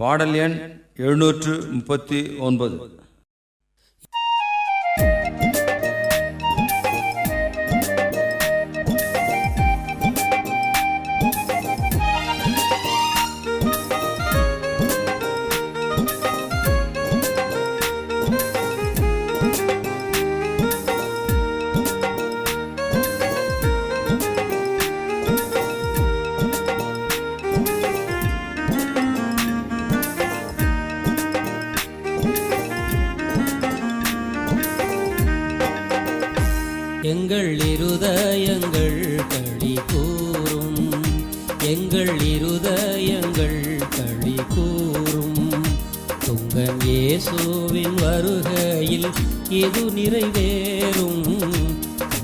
பாடல் எண் எழுநூற்று முப்பத்தி ஒன்பது. இயேசுவின் வருகையில் இது நிறைவேறும்.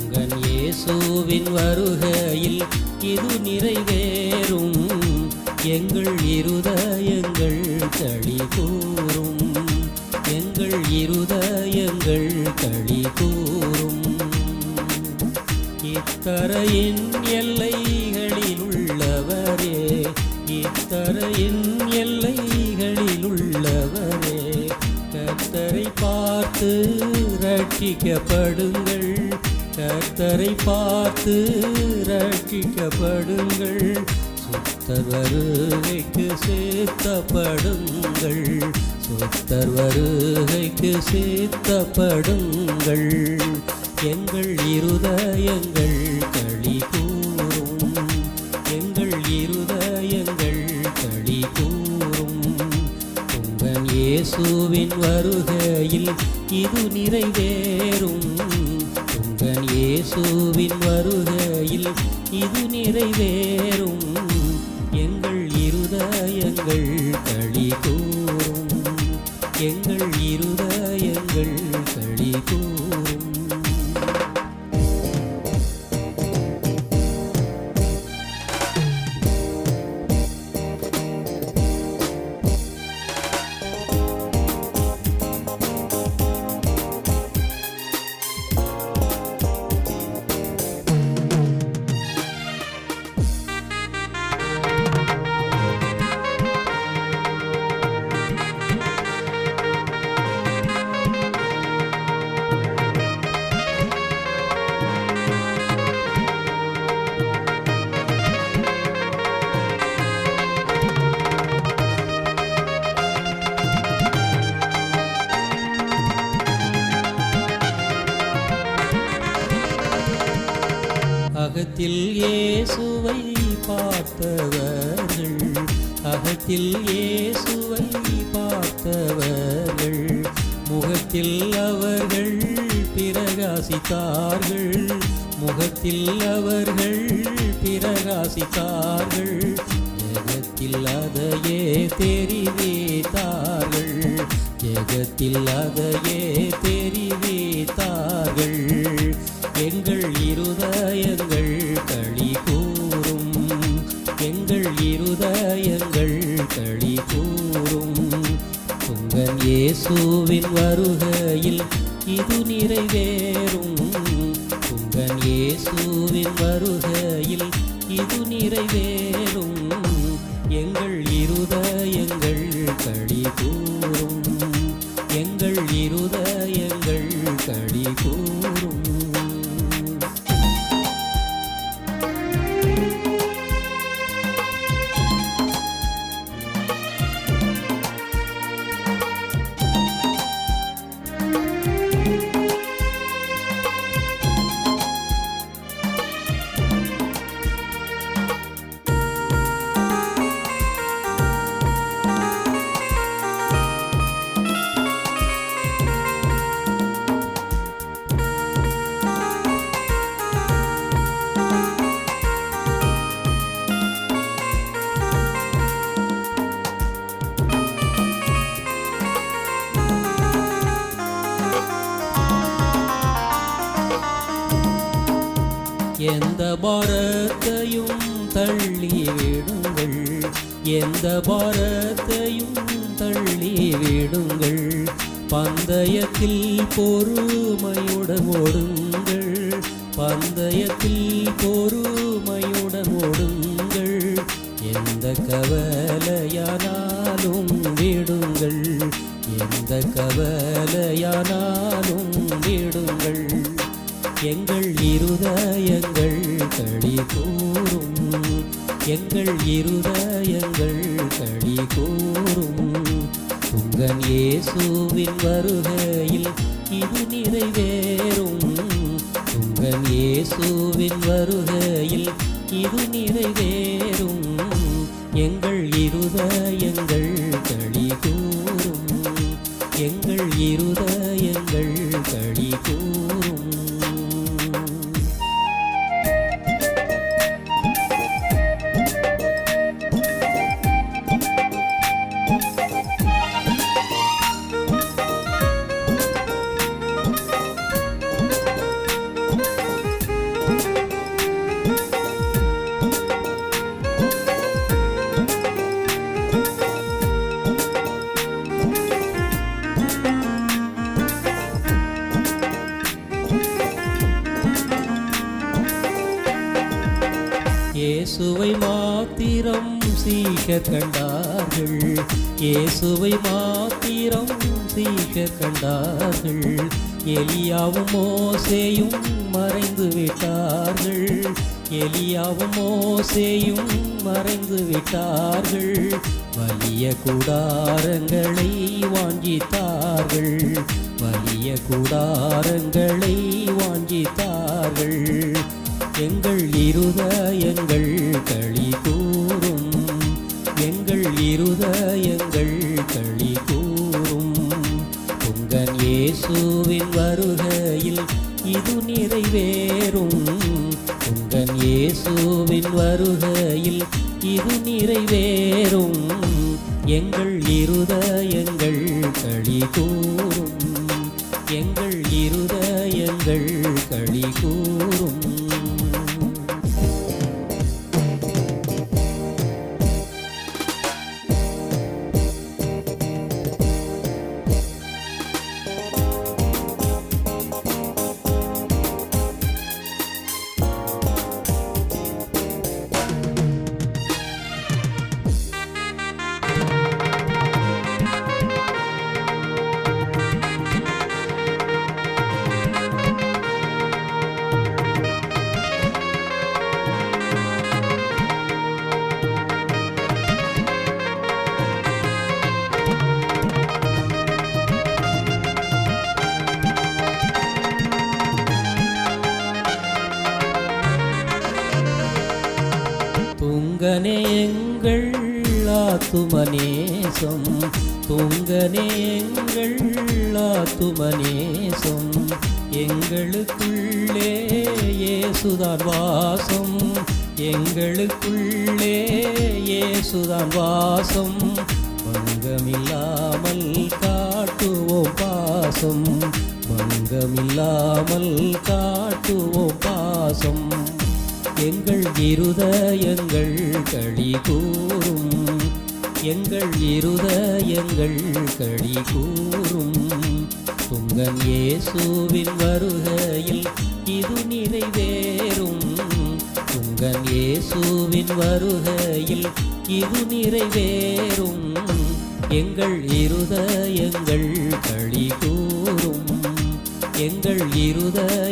உங்கள் இயேசுவின் வருகையில் இது நிறைவேறும். எங்கள் இருதயங்கள் களி கூறும். எங்கள் இருதயங்கள் களி கூறும். இத்தரையின் எல்லைகளில் உள்ளவரே இத்தரையின் பார்த்து ரட்சிக்கப்படுங்கள். கர்த்தரை பார்த்து ரட்சிக்கப்படுங்கள். சுத்தர் வருகைக்கு சேர்த்தப்படுங்கள். சுத்தர் வருகைக்கு சேர்த்தப்படுங்கள். எங்கள் இருதயங்கள் களி கூறும். எங்கள் இருத இயேசுவின் வருகையில் இது நிறைவேறும். உங்கள் இயேசுவின் வருகையில் இது நிறைவேறும். எங்கள் இருதயங்கள் களி கூறும். எங்கள் இருதயங்கள் களி கூறும். முகத்தில் இயேசுவை பார்த்தவர்கள் முகத்தில் அவர்கள் பிரகாசித்தார்கள் முகத்தில் அவர்கள் பிரகாசித்தார்கள் ஜெகத்தில் அதையே தெரிவித்தார்கள் ஜெகத்தில் அதையே தெரிவித்தார்கள். எங்கள் இருதயங்கள் கழிப்பு இயேசுவின் வருகையில் இது நிறைவேறும். உங்கள் இயேசுவின் வருகையில் இது நிறைவேறும். எங்கள் இருதயங்கள் கழி கூறும். எங்கள் இருதயங்கள் கழி கூறும். எந்த பாரத்தையும் தள்ளி விடுங்கள். எந்த பாரத்தையும் தள்ளி விடுங்கள். பந்தயத்தில் பொறுமையுடன் ஓடுங்கள். பந்தயத்தில் பொறுமையுடன் ஓடுங்கள். எந்த கவலையானாலும் விடுங்கள். எந்த கவலையானாலும் விடுங்கள். எங்கள் இருதயங்கள் களி கூறும். எங்கள் இருதயங்கள் களி கூறும். உங்கள் இயேசுவின் வருகையில் இது நிறைவேறும். உங்கள் இயேசுவின் வருகையில் இது நிறைவேறும். எங்கள் இருதயங்கள் களி கூறும். எங்கள் இருதயங்கள் இயேசுவை மாத்திரம் சீஷர் கண்டார்கள். இயேசுவை மாத்திரம் சீஷர் கண்டார்கள். எலியாவும் மோசேயும் மறைந்து விட்டார்கள். எலியாவும் மோசேயும் மறைந்து விட்டார்கள். வலிய கூடாரங்களை வாங்கித்தார்கள். வலிய கூடாரங்களை வாங்கித்தார்கள். எங்கள் இருதயங்கள் களி கூறும். எங்கள் இருதயங்கள் களி கூறும். உங்கள் இயேசுவின் வருகையில் இது நிறைவேறும். உங்கள் இயேசுவின் வருகையில் இது நிறைவேறும். எங்கள் இருதயங்கள் களி கூறும். எங்கள் இருதயங்கள் களி கூறும் ஆத்துமநேசம் தூங்க நேங்கள் ஆத்துமநேசம் எங்களுக்குள்ளே இயேசுதான் வாசம் எங்களுக்குள்ளே இயேசுதான் வாசம் பங்கமில்லாமல் காட்டுவோம் பாசம் பங்கமில்லாமல் காட்டுவோம் பாசம். எங்கள் இருதயங்கள் களி கூறும் எங்கள் இருதயங்கள் களி கூறும். துங்கன் இயேசுவின் வருகையில் இது நிறைவேறும். துங்கன் இயேசுவின் வருகையில் இது நிறைவேறும். எங்கள் இருதயங்கள் களி கூறும். எங்கள் இருதய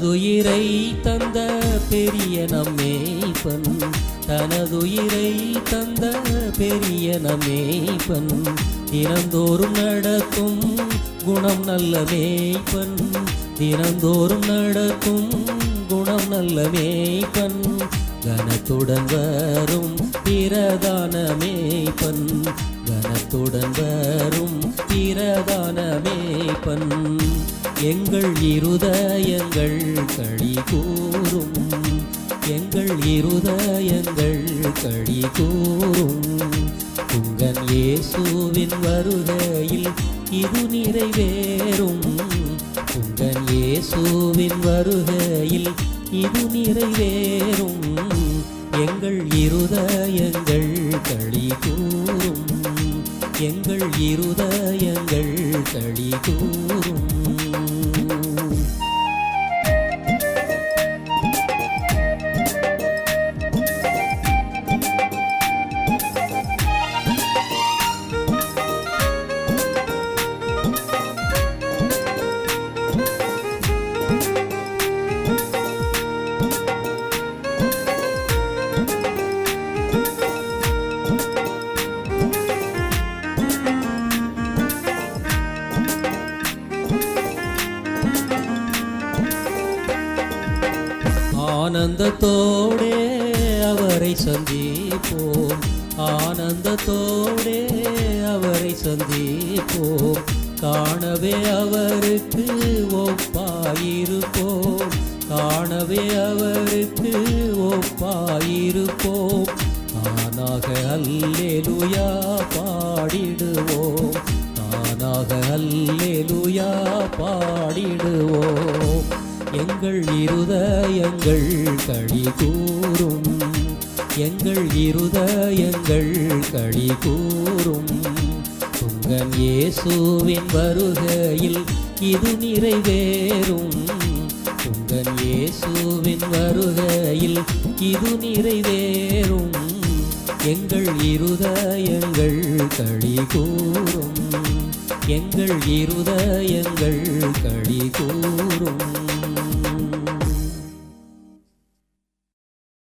தனதுயிரை தந்த பெரிய நம்மேய்ப்பன் தனதுயிரை தந்த பெரிய நம்மேய்ப்பன் தினந்தோறும் நடத்தும் குணம் நல்ல மேய்ப்பன். தினந்தோறும் நடத்தும் குணம் நல்ல மேய்ப்பன். கனத்துடன் வரும் பிரதான மேய்ப்பன். கனத்துடன் வரும் பிரதானமே மேய்ப்பன் எங்கள் இருதயங்கள் களி கூறும். எங்கள் இருதயங்கள் களி கூறும். உங்கள் இயேசுவின் வருகையில் இது நிறைவேறும். உங்கள் இயேசுவின் வருகையில் இது நிறைவேறும். எங்கள் இருதயங்கள் களி கூறும். எங்கள் இருதயங்கள் களி கூறும். ஆனந்தத்தோடே அவரை சந்திப்போம். ஆனந்தத்தோடே அவரை சந்திப்போம். காணவே அவருக்கு ஒப்பாயிருப்போம். காணவே அவருக்கு ஒப்பாயிருப்போம். தானாக அல்லேலுயா பாடிடுவோம். தானாக அல்லேலுயா பாடிடுவோம். எங்கள் இருதயங்கள் களி கூறும். எங்கள் இருதயங்கள் களி கூறும். உங்கன் இயேசுவின் வருகையில் இது நிறைவேறும். உங்கன் இயேசுவின் வருகையில் இது நிறைவேறும். எங்கள் இருதயங்கள் களி கூறும். எங்கள் இருதயங்கள் களி கூறும்.